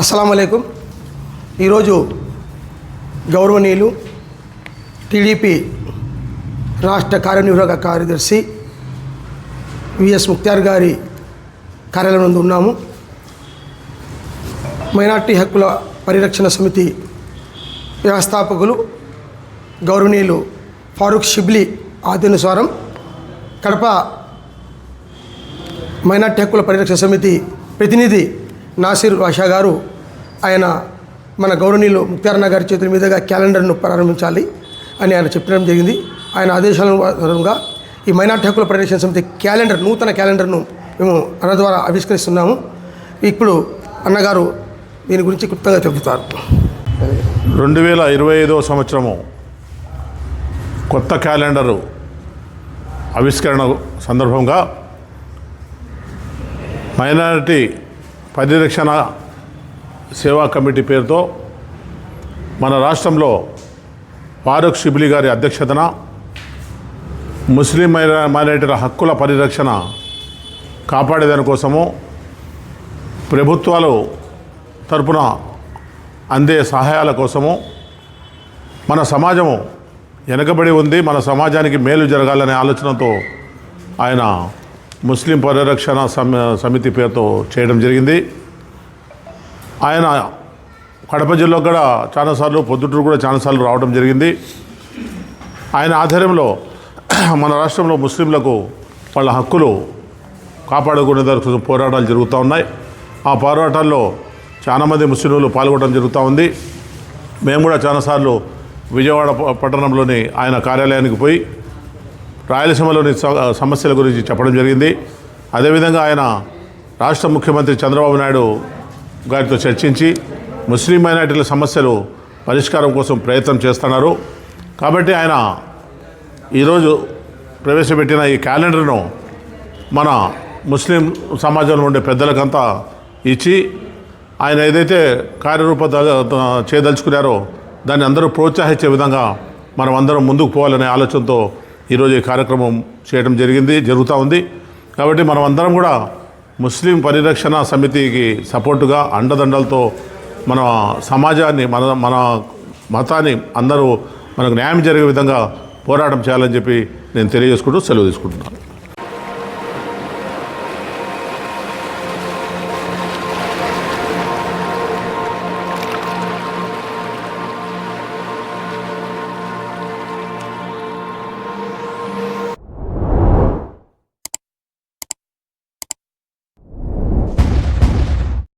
అస్సలం ఈరోజు గౌరవనీయులు టీడీపీ రాష్ట్ర కార్యనిర్వాహక కార్యదర్శి విఎస్ ముక్తార్ గారి కార్యాలయం నందు ఉన్నాము. మైనార్టీ హక్కుల పరిరక్షణ సమితి వ్యవస్థాపకులు గౌరవనీయులు ఫారూక్ షిబ్లీ ఆదేనుసారం కడప మైనార్టీ హక్కుల పరిరక్షణ సమితి ప్రతినిధి నాసిర్ బాషా గారు ఆయన మన గౌరవనీయులు ముక్తారన్న గారి చేతుల మీదుగా క్యాలెండర్ను ప్రారంభించాలి అని ఆయన చెప్పడం జరిగింది. ఆయన ఆదేశానుసారంగా ఈ మైనార్టీ హక్కుల పరిరక్షణ సమితి క్యాలెండర్ నూతన క్యాలెండర్ను మేము అన్న ద్వారా ఆవిష్కరిస్తున్నాము. ఇప్పుడు అన్నగారు దీని గురించి క్లుప్తంగా చెబుతారు. రెండు వేల ఇరవై ఐదవ సంవత్సరము కొత్త క్యాలెండరు ఆవిష్కరణ సందర్భంగా మైనారిటీ పరిరక్షణ సేవా కమిటీ పేరుతో మన రాష్ట్రంలో ఫారూక్ షిబ్లీ గారి అధ్యక్షతన ముస్లిం మైనారిటీల హక్కుల పరిరక్షణ కాపాడేదాని కోసము ప్రభుత్వాలు తరపున అందే సహాయాల కోసము మన సమాజము వెనకబడి ఉంది మన సమాజానికి మేలు జరగాలనే ఆలోచనతో ఆయన ముస్లిం పరిరక్షణ సమితి పేరుతో చేయడం జరిగింది. ఆయన కడప జిల్లాలో కూడా చాలాసార్లు పొద్దుటూరు కూడా చాలాసార్లు రావడం జరిగింది. ఆయన ఆధ్వర్యంలో మన రాష్ట్రంలో ముస్లింలకు వాళ్ళ హక్కులు కాపాడుకునే దాని కోసం పోరాటాలు జరుగుతూ ఉన్నాయి. ఆ పోరాటాల్లో చాలామంది ముస్లింలు పాల్గొనడం జరుగుతూ ఉంది. మేము కూడా చాలాసార్లు విజయవాడ పట్టణంలోని ఆయన కార్యాలయానికి పోయి రాయలసీమలోని స- సమస్యల గురించి చెప్పడం జరిగింది. అదేవిధంగా ఆయన రాష్ట్ర ముఖ్యమంత్రి చంద్రబాబు నాయుడు గారితో చర్చించి ముస్లిం మైనార్టీల సమస్యలు పరిష్కారం కోసం ప్రయత్నం చేస్తున్నారు. కాబట్టి ఆయన ఈరోజు ప్రవేశపెట్టిన ఈ క్యాలెండర్ను మన ముస్లిం సమాజంలో ఉండే పెద్దలకంతా ఇచ్చి ఆయన ఏదైతే కార్యరూప చేయదలుచుకున్నారో దాన్ని అందరూ ప్రోత్సహించే విధంగా మనం అందరం ముందుకు పోవాలనే ఆలోచనతో ఈరోజు ఈ కార్యక్రమం చేయడం జరిగింది జరుగుతూ ఉంది. కాబట్టి మనం అందరం కూడా ముస్లిం పరిరక్షణ సమితికి సపోర్టుగా అండదండలతో మన సమాజాన్ని మన మన మతాన్ని అందరూ మనకు న్యాయం జరిగే విధంగా పోరాటం చేయాలని చెప్పి నేను తెలియజేసుకుంటూ సెలవు తీసుకుంటున్నాను.